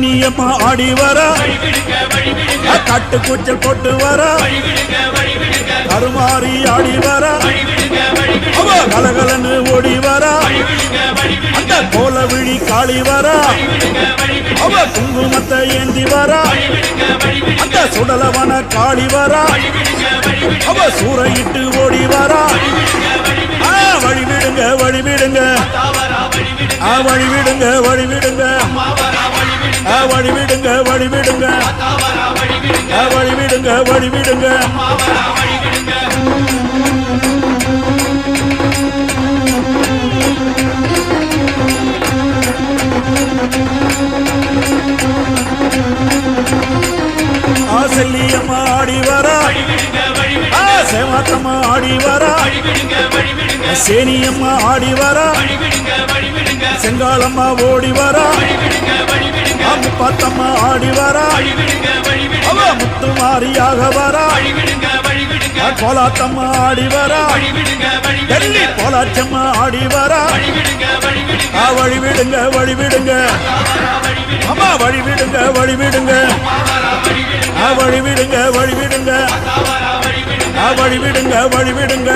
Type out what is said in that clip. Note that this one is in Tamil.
கண்ணியம்மா ஆடி வர. கட்டு கூச்சல் போட்டு வர. கருமாறி ஆடி வர. கலகலன்னு ஓடி வர. அந்த கோல விழி காளி வர. அவ குங்குமத்தை ஏந்தி வர. அந்த சுடலவன காளி வர. அவ சூறையிட்டு ஓடி வரா. வழிவிடுங்க வழிவிடுங்க. வழிவிடுங்க வழிவிடுங்க. வழிவிடுங்க வழிவிடுங்க. ஆசல்லியம்மா ஆடி வரா. சேவாத்தம்மா ஆடி வரா. சேனியம்மா ஆடி வரா. செங்காலம்மா ஓடி வரா. ஆ, முப்பாத்தம்மா ஆடி வரா. அவ முத்து மாறியாக வரா. கோலாத்தம்மா ஆடி வரா. டெல்லி கோலாச்சம்மா ஆடி வரா. ஆ, வழி விடுங்க வழி விடுங்க அம்மா வழி விடுங்க வழி விடுங்க ஆ, வழி விடுங்க வழி விடுங்க வழி விடுங்க வழி விடுங்க